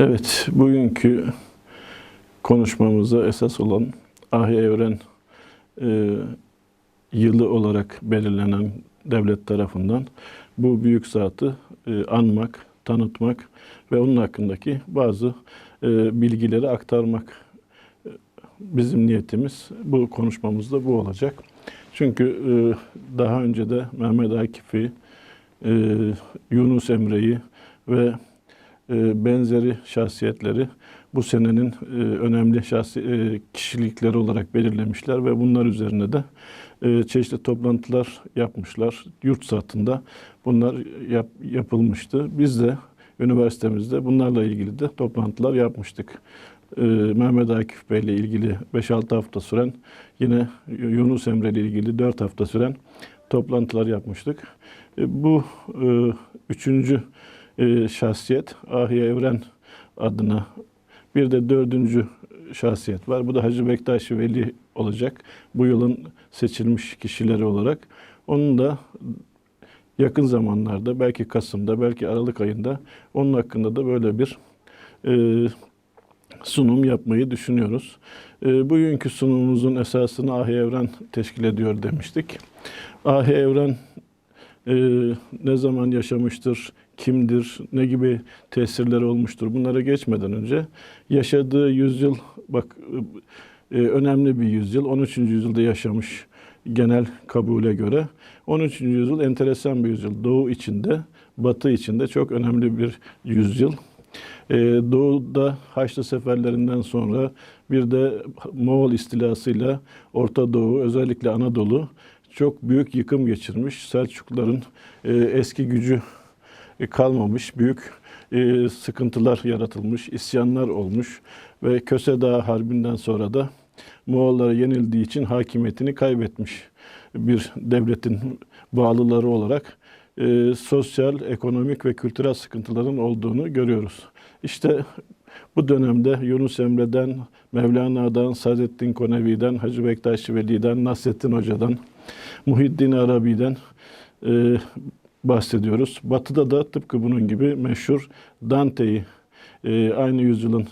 Evet, bugünkü konuşmamıza esas olan Ahi Evren e, yılı olarak belirlenen devlet tarafından bu büyük zatı e, anmak, tanıtmak ve onun hakkındaki bazı e, bilgileri aktarmak e, bizim niyetimiz. Bu konuşmamızda bu olacak. Çünkü e, daha önce de Mehmet Akif'i, e, Yunus Emre'yi ve benzeri şahsiyetleri bu senenin e, önemli şahsi e, kişilikleri olarak belirlemişler ve bunlar üzerine de e, çeşitli toplantılar yapmışlar. Yurt satında bunlar yap, yapılmıştı. Biz de üniversitemizde bunlarla ilgili de toplantılar yapmıştık. E, Mehmet Akif Bey ile ilgili 5-6 hafta süren yine Yunus Emre ile ilgili 4 hafta süren toplantılar yapmıştık. E, bu e, üçüncü e, şahsiyet Ahiye Evren adına bir de dördüncü şahsiyet var. Bu da Hacı Bektaş Veli olacak. Bu yılın seçilmiş kişileri olarak. Onun da yakın zamanlarda belki Kasım'da belki Aralık ayında onun hakkında da böyle bir e, sunum yapmayı düşünüyoruz. E, bugünkü sunumumuzun esasını Ahi Evren teşkil ediyor demiştik. Ahi Evren e, ne zaman yaşamıştır, kimdir, ne gibi tesirleri olmuştur bunlara geçmeden önce yaşadığı yüzyıl bak e, önemli bir yüzyıl 13. yüzyılda yaşamış genel kabule göre 13. yüzyıl enteresan bir yüzyıl. Doğu içinde, batı içinde çok önemli bir yüzyıl. Ee, Doğu'da Haçlı seferlerinden sonra bir de Moğol istilasıyla Orta Doğu, özellikle Anadolu çok büyük yıkım geçirmiş. Selçukluların e, eski gücü kalmamış, büyük e, sıkıntılar yaratılmış, isyanlar olmuş ve Köse Dağı Harbi'nden sonra da Moğollara yenildiği için hakimiyetini kaybetmiş bir devletin bağlıları olarak e, sosyal, ekonomik ve kültürel sıkıntıların olduğunu görüyoruz. İşte bu dönemde Yunus Emre'den, Mevlana'dan, Saadettin Konevi'den, Hacı Bektaş Veli'den, Nasrettin Hoca'dan, Muhiddin Arabi'den e, bahsediyoruz. Batı'da da tıpkı bunun gibi meşhur Dante'yi e, aynı yüzyılın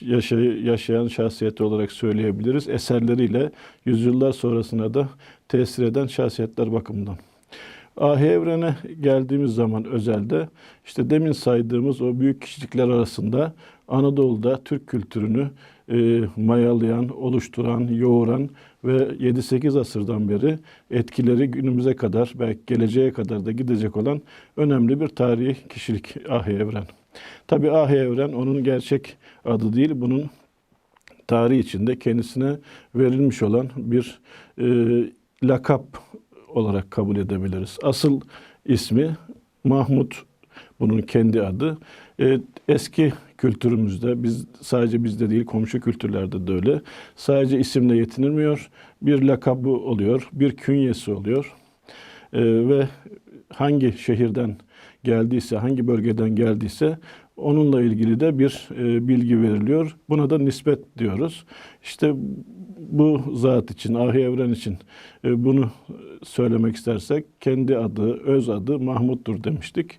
yaşay- yaşayan şahsiyeti olarak söyleyebiliriz. Eserleriyle yüzyıllar sonrasına da tesir eden şahsiyetler bakımından. Ahi Evren'e geldiğimiz zaman özelde işte demin saydığımız o büyük kişilikler arasında Anadolu'da Türk kültürünü e, mayalayan, oluşturan, yoğuran ve 7-8 asırdan beri etkileri günümüze kadar belki geleceğe kadar da gidecek olan önemli bir tarihi kişilik Ahi Evren. Tabi Ahi Evren onun gerçek adı değil, bunun tarih içinde kendisine verilmiş olan bir e, lakap olarak kabul edebiliriz. Asıl ismi Mahmut, bunun kendi adı. E, eski kültürümüzde, biz sadece bizde değil komşu kültürlerde de öyle. Sadece isimle yetinilmiyor. Bir lakabı oluyor, bir künyesi oluyor. E, ve hangi şehirden geldiyse, hangi bölgeden geldiyse onunla ilgili de bir e, bilgi veriliyor. Buna da nispet diyoruz. İşte bu zat için, ahi evren için e, bunu söylemek istersek kendi adı, öz adı Mahmut'tur demiştik.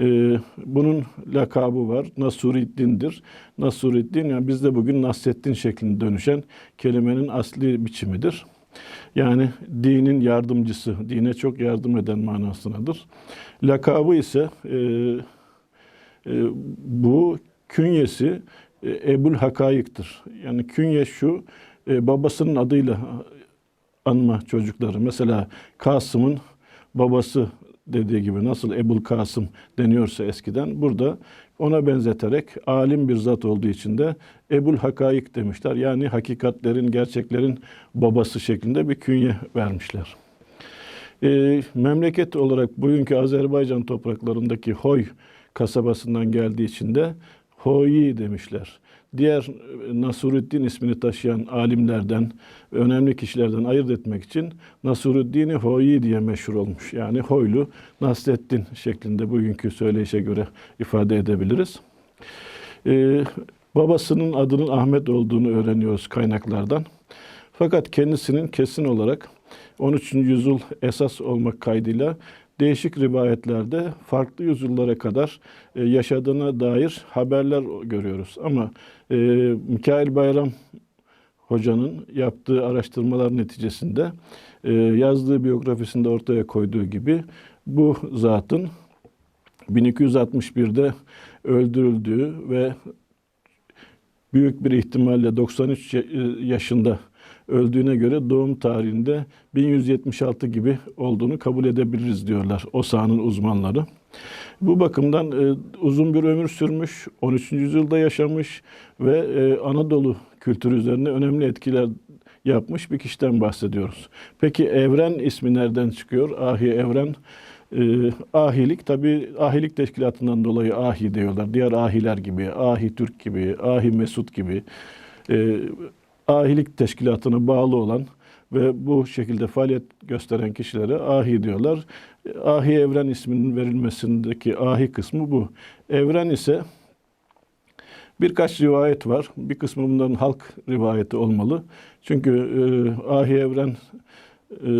E, bunun lakabı var. Nasuriddin'dir. Nasuriddin yani bizde bugün Nasreddin şeklinde dönüşen kelimenin asli biçimidir. Yani dinin yardımcısı, dine çok yardım eden manasındadır. Lakabı ise e, e, bu künyesi e, Ebul Hakayık'tır. Yani künye şu, e, babasının adıyla anma çocukları. Mesela Kasım'ın babası dediği gibi nasıl Ebul Kasım deniyorsa eskiden burada ona benzeterek alim bir zat olduğu için de Ebul Hakayık demişler. Yani hakikatlerin, gerçeklerin babası şeklinde bir künye vermişler. E, memleket olarak bugünkü Azerbaycan topraklarındaki Hoy kasabasından geldiği için de Hoyi demişler. Diğer e, Nasruddin ismini taşıyan alimlerden, önemli kişilerden ayırt etmek için Nasruddin-i Hoyi diye meşhur olmuş. Yani Hoylu Nasreddin şeklinde bugünkü söyleyişe göre ifade edebiliriz. Ee, babasının adının Ahmet olduğunu öğreniyoruz kaynaklardan. Fakat kendisinin kesin olarak 13. yüzyıl esas olmak kaydıyla değişik rivayetlerde farklı yüzyıllara kadar e, yaşadığına dair haberler görüyoruz. Ama e, Mikail Bayram Hoca'nın yaptığı araştırmalar neticesinde e, yazdığı biyografisinde ortaya koyduğu gibi bu zatın 1261'de öldürüldüğü ve büyük bir ihtimalle 93 ya- yaşında öldüğüne göre doğum tarihinde 1176 gibi olduğunu kabul edebiliriz diyorlar o sahanın uzmanları. Bu bakımdan e, uzun bir ömür sürmüş, 13. yüzyılda yaşamış ve e, Anadolu kültürü üzerine önemli etkiler yapmış bir kişiden bahsediyoruz. Peki Evren ismi nereden çıkıyor? Ahi Evren. E, ahilik tabi ahilik teşkilatından dolayı ahi diyorlar. Diğer ahiler gibi, ahi Türk gibi, ahi Mesut gibi e, ahilik teşkilatına bağlı olan ve bu şekilde faaliyet gösteren kişilere ahi diyorlar. Ahi Evren isminin verilmesindeki ahi kısmı bu. Evren ise birkaç rivayet var. Bir kısmı bunların halk rivayeti olmalı. Çünkü e, Ahi Evren e,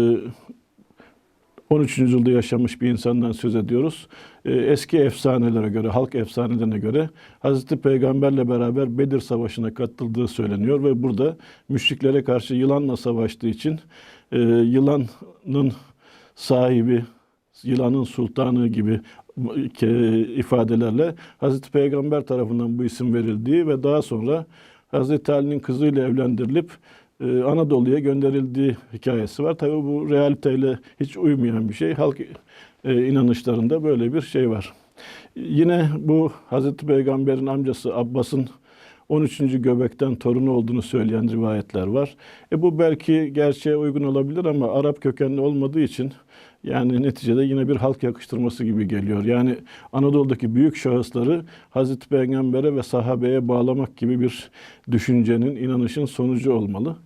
13. yüzyılda yaşamış bir insandan söz ediyoruz. E, eski efsanelere göre, halk efsanelerine göre Hazreti Peygamberle beraber Bedir Savaşı'na katıldığı söyleniyor ve burada müşriklere karşı yılanla savaştığı için e, yılanın sahibi, yılanın sultanı gibi ke- ifadelerle Hazreti Peygamber tarafından bu isim verildiği ve daha sonra Hazreti Ali'nin kızıyla evlendirilip e, Anadolu'ya gönderildiği hikayesi var. Tabi bu realiteyle hiç uymayan bir şey. Halk e, inanışlarında böyle bir şey var. Yine bu Hazreti Peygamber'in amcası Abbas'ın 13. göbekten torunu olduğunu söyleyen rivayetler var. E bu belki gerçeğe uygun olabilir ama Arap kökenli olmadığı için yani neticede yine bir halk yakıştırması gibi geliyor. Yani Anadolu'daki büyük şahısları Hazreti Peygamber'e ve sahabeye bağlamak gibi bir düşüncenin, inanışın sonucu olmalı.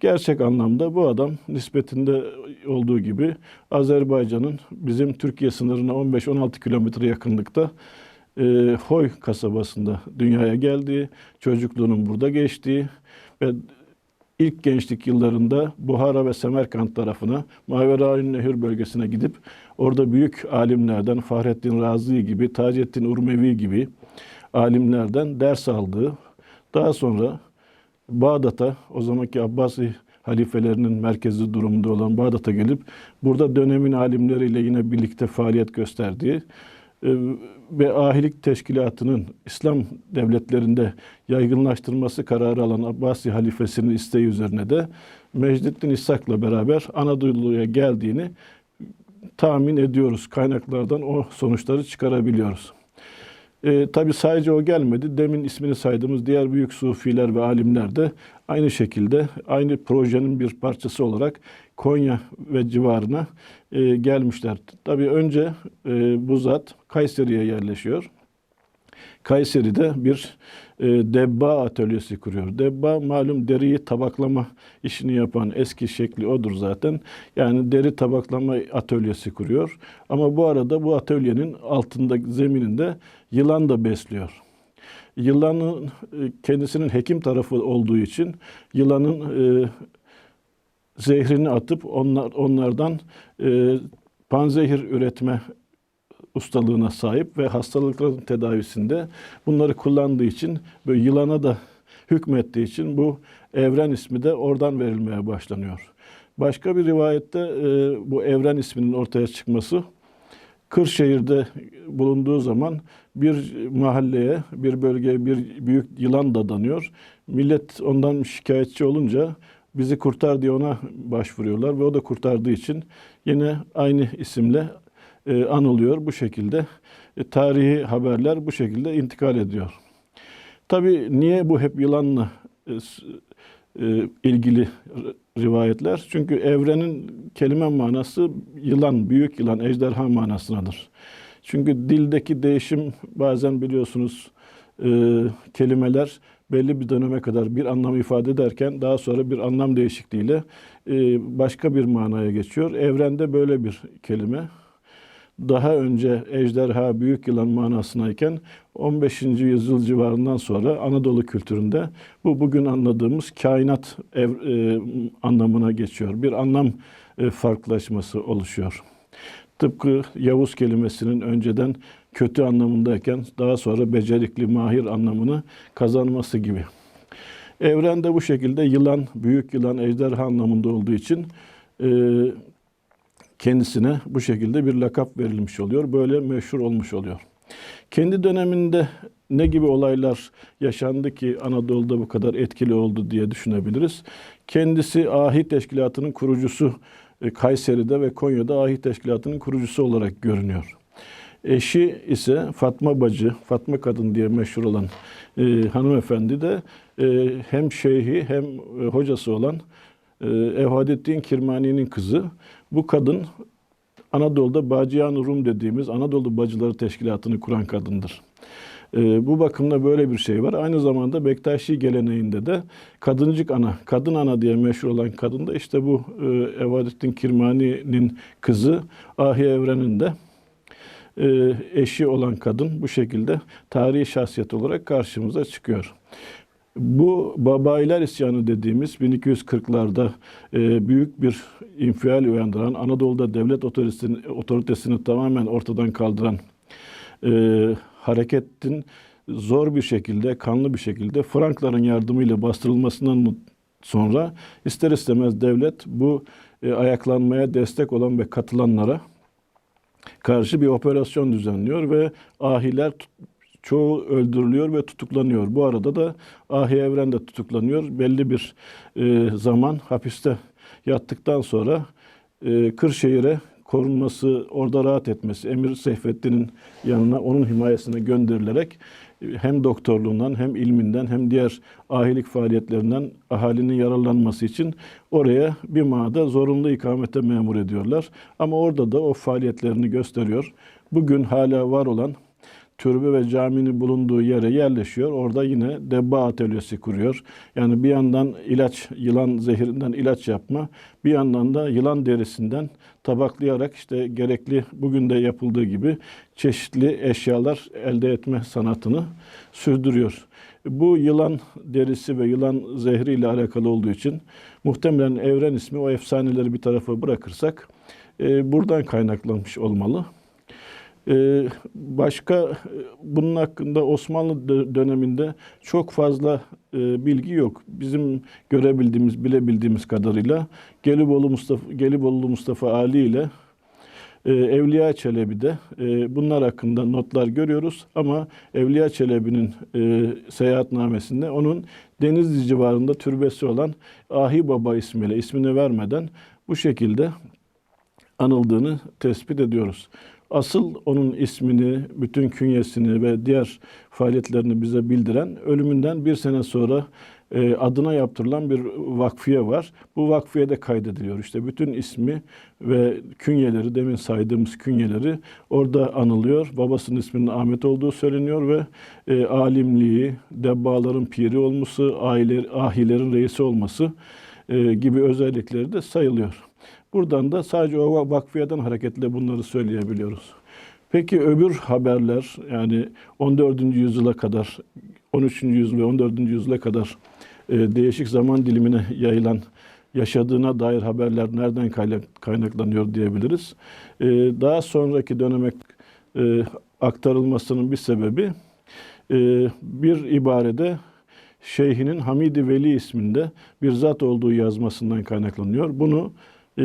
Gerçek anlamda bu adam nispetinde olduğu gibi Azerbaycan'ın bizim Türkiye sınırına 15-16 kilometre yakınlıkta e, Hoy kasabasında dünyaya geldiği, çocukluğunun burada geçtiği ve ilk gençlik yıllarında Buhara ve Semerkant tarafına Maverain Nehir bölgesine gidip orada büyük alimlerden Fahrettin Razi gibi, Taceddin Urmevi gibi alimlerden ders aldığı, daha sonra Bağdat'a, o zamanki Abbasi halifelerinin merkezi durumunda olan Bağdat'a gelip burada dönemin alimleriyle yine birlikte faaliyet gösterdiği ve ahilik teşkilatının İslam devletlerinde yaygınlaştırması kararı alan Abbasi halifesinin isteği üzerine de Mecdettin İshak'la beraber Anadolu'ya geldiğini tahmin ediyoruz. Kaynaklardan o sonuçları çıkarabiliyoruz. E, Tabi sadece o gelmedi. Demin ismini saydığımız diğer büyük sufiler ve alimler de aynı şekilde aynı projenin bir parçası olarak Konya ve civarına e, gelmişler. Tabi önce e, bu zat Kayseri'ye yerleşiyor. Kayseri'de bir e, debba atölyesi kuruyor. Debba malum deriyi tabaklama işini yapan eski şekli odur zaten. Yani deri tabaklama atölyesi kuruyor. Ama bu arada bu atölyenin altında zemininde yılan da besliyor. Yılanın e, kendisinin hekim tarafı olduğu için yılanın e, zehrini atıp onlar onlardan e, panzehir üretme ustalığına sahip ve hastalıkların tedavisinde bunları kullandığı için böyle yılana da hükmettiği için bu evren ismi de oradan verilmeye başlanıyor. Başka bir rivayette e, bu evren isminin ortaya çıkması Kırşehir'de bulunduğu zaman bir mahalleye, bir bölgeye bir büyük yılan dadanıyor. Millet ondan şikayetçi olunca bizi kurtar diye ona başvuruyorlar ve o da kurtardığı için yine aynı isimle e, anılıyor bu şekilde. E, tarihi haberler bu şekilde intikal ediyor. Tabii niye bu hep yılanla e, e, ilgili rivayetler? Çünkü evrenin kelime manası yılan, büyük yılan, ejderha manasındadır. Çünkü dildeki değişim bazen biliyorsunuz e, kelimeler belli bir döneme kadar bir anlam ifade ederken daha sonra bir anlam değişikliğiyle e, başka bir manaya geçiyor. Evrende böyle bir kelime daha önce ejderha büyük yılan manasındayken 15. yüzyıl civarından sonra Anadolu kültüründe bu bugün anladığımız kainat ev- e, anlamına geçiyor. Bir anlam e, farklılaşması oluşuyor. Tıpkı Yavuz kelimesinin önceden kötü anlamındayken daha sonra becerikli, mahir anlamını kazanması gibi. Evrende bu şekilde yılan, büyük yılan, ejderha anlamında olduğu için e, kendisine bu şekilde bir lakap verilmiş oluyor. Böyle meşhur olmuş oluyor. Kendi döneminde ne gibi olaylar yaşandı ki Anadolu'da bu kadar etkili oldu diye düşünebiliriz. Kendisi Ahi Teşkilatı'nın kurucusu e, Kayseri'de ve Konya'da Ahi Teşkilatı'nın kurucusu olarak görünüyor. Eşi ise Fatma Bacı, Fatma Kadın diye meşhur olan e, hanımefendi de e, hem şeyhi hem e, hocası olan e, Evhadettin Kirmani'nin kızı. Bu kadın Anadolu'da Bacıyan Rum dediğimiz Anadolu Bacıları Teşkilatı'nı kuran kadındır. E, bu bakımda böyle bir şey var. Aynı zamanda Bektaşi geleneğinde de kadıncık ana, kadın ana diye meşhur olan kadın da işte bu e, Evhadettin Kirmani'nin kızı Ahi Evren'in de e, eşi olan kadın bu şekilde tarihi şahsiyet olarak karşımıza çıkıyor. Bu Babayiler isyanı dediğimiz 1240'larda e, büyük bir infial uyandıran, Anadolu'da devlet otoritesini, otoritesini tamamen ortadan kaldıran e, hareketin zor bir şekilde, kanlı bir şekilde Frankların yardımıyla bastırılmasından sonra ister istemez devlet bu ayaklanmaya destek olan ve katılanlara karşı bir operasyon düzenliyor ve ahiler çoğu öldürülüyor ve tutuklanıyor. Bu arada da Ahi Evren de tutuklanıyor. Belli bir e, zaman hapiste yattıktan sonra e, Kırşehir'e korunması, orada rahat etmesi, Emir Seyfettin'in yanına, onun himayesine gönderilerek hem doktorluğundan hem ilminden hem diğer ahilik faaliyetlerinden ahalinin yararlanması için oraya bir mağda zorunlu ikamete memur ediyorlar. Ama orada da o faaliyetlerini gösteriyor. Bugün hala var olan türbe ve caminin bulunduğu yere yerleşiyor. Orada yine debba atölyesi kuruyor. Yani bir yandan ilaç, yılan zehirinden ilaç yapma, bir yandan da yılan derisinden tabaklayarak işte gerekli bugün de yapıldığı gibi çeşitli eşyalar elde etme sanatını sürdürüyor. Bu yılan derisi ve yılan zehri ile alakalı olduğu için muhtemelen evren ismi o efsaneleri bir tarafa bırakırsak e, buradan kaynaklanmış olmalı. Ee, Başka e, bunun hakkında Osmanlı dö- döneminde çok fazla e, bilgi yok. Bizim görebildiğimiz, bilebildiğimiz kadarıyla Gelibolu Mustafa, Gelibolu Mustafa Ali ile e, Evliya Çelebi'de e, bunlar hakkında notlar görüyoruz ama Evliya Çelebi'nin seyahatnamesinde onun Denizli civarında türbesi olan Ahi Baba ismiyle ismini vermeden bu şekilde anıldığını tespit ediyoruz. Asıl onun ismini, bütün künyesini ve diğer faaliyetlerini bize bildiren ölümünden bir sene sonra e, adına yaptırılan bir vakfiye var. Bu vakfiye de kaydediliyor. İşte bütün ismi ve künyeleri, demin saydığımız künyeleri orada anılıyor. Babasının isminin Ahmet olduğu söyleniyor ve e, alimliği, debbaların piri olması, aile, ahilerin reisi olması e, gibi özellikleri de sayılıyor. Buradan da sadece o vakfiyeden hareketle bunları söyleyebiliyoruz. Peki öbür haberler yani 14. yüzyıla kadar, 13. yüzyıl ve 14. yüzyıla kadar e, değişik zaman dilimine yayılan yaşadığına dair haberler nereden kaynak- kaynaklanıyor diyebiliriz. E, daha sonraki döneme e, aktarılmasının bir sebebi e, bir ibarede şeyhinin Hamidi Veli isminde bir zat olduğu yazmasından kaynaklanıyor. Bunu e,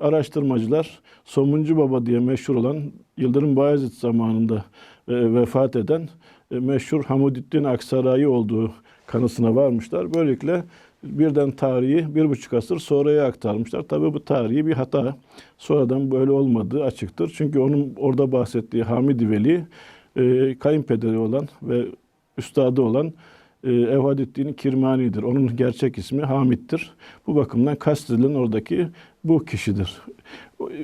araştırmacılar Somuncu Baba diye meşhur olan Yıldırım Bayezid zamanında e, vefat eden e, meşhur Hamudettin Aksaray'ı olduğu kanısına varmışlar. Böylelikle birden tarihi bir buçuk asır sonraya aktarmışlar. Tabii bu tarihi bir hata. Sonradan böyle olmadığı açıktır. Çünkü onun orada bahsettiği Hamidi Veli e, kayınpederi olan ve üstadı olan e, Evhadettin Kirmani'dir. Onun gerçek ismi Hamit'tir. Bu bakımdan kastedilen oradaki bu kişidir.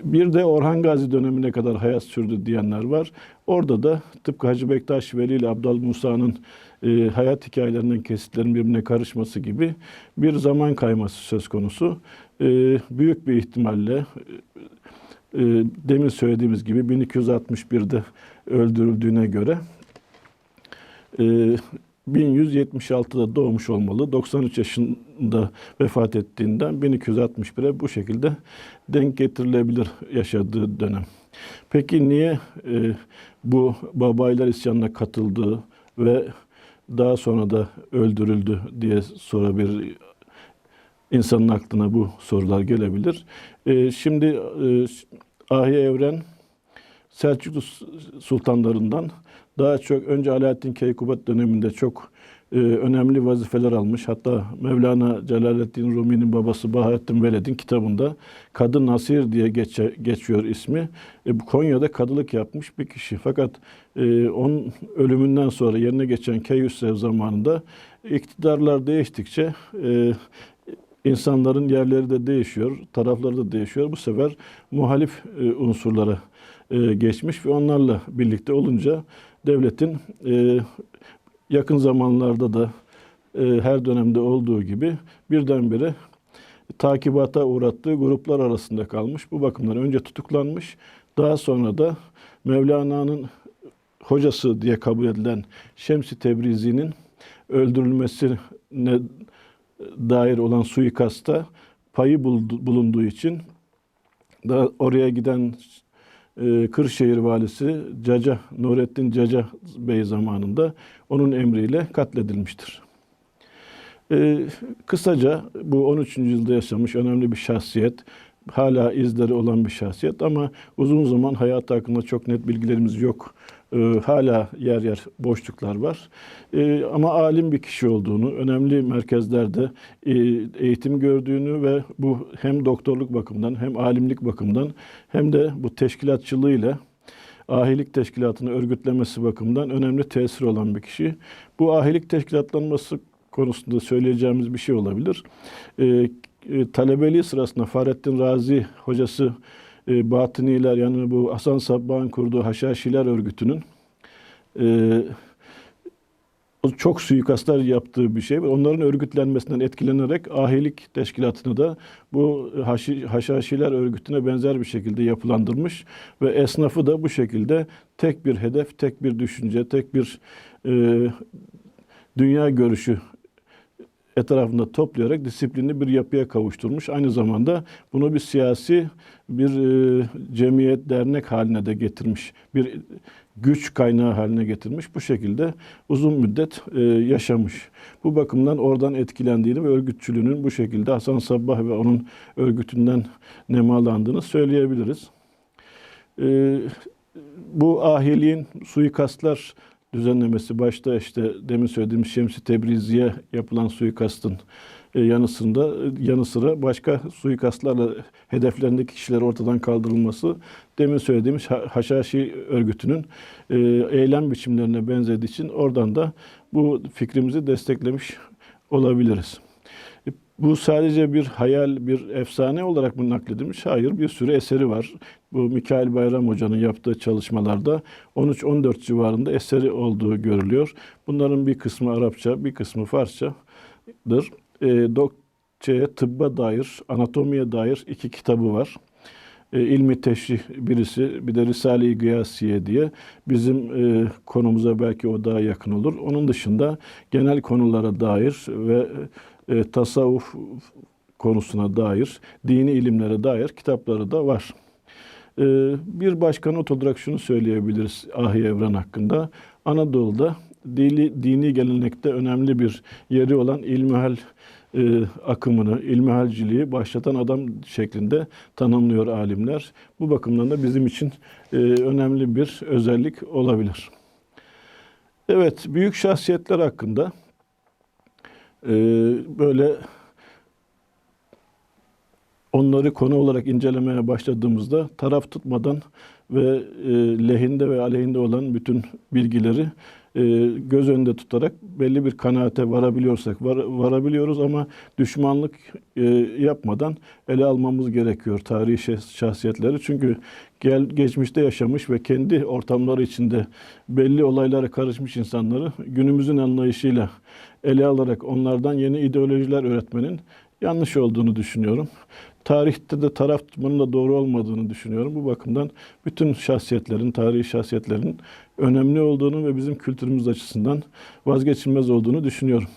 Bir de Orhan Gazi dönemine kadar hayat sürdü diyenler var. Orada da tıpkı Hacı Bektaş Veli ile Abdal Musa'nın e, hayat hikayelerinden kesitlerin birbirine karışması gibi bir zaman kayması söz konusu. E, büyük bir ihtimalle e, demin söylediğimiz gibi 1261'de öldürüldüğüne göre e, 1176'da doğmuş olmalı. 93 yaşında vefat ettiğinden 1261'e bu şekilde denk getirilebilir yaşadığı dönem. Peki niye e, bu babaylar isyanına katıldı ve daha sonra da öldürüldü diye sorabilir insanın aklına bu sorular gelebilir. E, şimdi e, Ahi Evren Selçuklu sultanlarından daha çok önce Alaaddin Keykubat döneminde çok e, önemli vazifeler almış. Hatta Mevlana Celaleddin Rumi'nin babası Bahattin Veled'in kitabında Kadı Nasir diye geçe, geçiyor ismi. E, bu Konya'da kadılık yapmış bir kişi. Fakat e, onun ölümünden sonra yerine geçen Keyhüsrev zamanında iktidarlar değiştikçe e, insanların yerleri de değişiyor, tarafları da değişiyor. Bu sefer muhalif e, unsurlara e, geçmiş ve onlarla birlikte olunca devletin e, yakın zamanlarda da e, her dönemde olduğu gibi birdenbire takibata uğrattığı gruplar arasında kalmış. Bu bakımdan önce tutuklanmış, daha sonra da Mevlana'nın hocası diye kabul edilen Şems-i Tebrizi'nin öldürülmesine dair olan suikasta payı bulunduğu için da oraya giden e, Kırşehir valisi Caca Nurettin Caca Bey zamanında onun emriyle katledilmiştir. E, kısaca bu 13. yüzyılda yaşamış önemli bir şahsiyet, hala izleri olan bir şahsiyet ama uzun zaman hayatı hakkında çok net bilgilerimiz yok. E, hala yer yer boşluklar var. E, ama alim bir kişi olduğunu, önemli merkezlerde e, eğitim gördüğünü ve bu hem doktorluk bakımından hem alimlik bakımından hem de bu teşkilatçılığıyla ahilik teşkilatını örgütlemesi bakımından önemli tesir olan bir kişi. Bu ahilik teşkilatlanması konusunda söyleyeceğimiz bir şey olabilir. E, e, talebeliği sırasında Fahrettin Razi hocası e, Batıniler yani bu Hasan Sabbah'ın kurduğu Haşhaşiler örgütünün e, çok suikastlar yaptığı bir şey onların örgütlenmesinden etkilenerek ahilik teşkilatını da bu haşi, haşhaşiler örgütüne benzer bir şekilde yapılandırmış ve esnafı da bu şekilde tek bir hedef, tek bir düşünce, tek bir e, dünya görüşü etrafında toplayarak disiplinli bir yapıya kavuşturmuş. Aynı zamanda bunu bir siyasi bir e, cemiyet, dernek haline de getirmiş. Bir güç kaynağı haline getirmiş. Bu şekilde uzun müddet e, yaşamış. Bu bakımdan oradan etkilendiğini ve örgütçülüğünün bu şekilde Hasan Sabbah ve onun örgütünden nemalandığını söyleyebiliriz. E, bu ahiliğin suikastlar düzenlemesi başta işte demin söylediğim Şemsi Tebrizi'ye yapılan suikastın e, yanısında yanı sıra başka suikastlarla hedeflerindeki kişiler ortadan kaldırılması demin söylediğimiz Haşhaşi örgütünün e, eylem biçimlerine benzediği için oradan da bu fikrimizi desteklemiş olabiliriz. E, bu sadece bir hayal, bir efsane olarak mı nakledilmiş? Hayır, bir sürü eseri var. Bu Mikail Bayram Hoca'nın yaptığı çalışmalarda 13-14 civarında eseri olduğu görülüyor. Bunların bir kısmı Arapça, bir kısmı Farsçadır. E, dokçeye, tıbba dair, anatomiye dair iki kitabı var. E, ilmi teşrih birisi, bir de Risale-i Gıyasiye diye bizim e, konumuza belki o daha yakın olur. Onun dışında genel konulara dair ve e, tasavvuf konusuna dair, dini ilimlere dair kitapları da var. E, bir başka not olarak şunu söyleyebiliriz Ahi Evren hakkında. Anadolu'da dini, dini gelenekte önemli bir yeri olan ilmihal e, akımını, ilmihalciliği başlatan adam şeklinde tanımlıyor alimler. Bu bakımdan da bizim için e, önemli bir özellik olabilir. Evet, büyük şahsiyetler hakkında e, böyle onları konu olarak incelemeye başladığımızda taraf tutmadan ve e, lehinde ve aleyhinde olan bütün bilgileri e, göz önünde tutarak belli bir kanaate varabiliyorsak var, varabiliyoruz ama düşmanlık e, yapmadan ele almamız gerekiyor tarihi şahsiyetleri. Çünkü gel, geçmişte yaşamış ve kendi ortamları içinde belli olaylara karışmış insanları günümüzün anlayışıyla ele alarak onlardan yeni ideolojiler öğretmenin yanlış olduğunu düşünüyorum. Tarihte de taraf tutmanın da doğru olmadığını düşünüyorum. Bu bakımdan bütün şahsiyetlerin, tarihi şahsiyetlerin önemli olduğunu ve bizim kültürümüz açısından vazgeçilmez olduğunu düşünüyorum.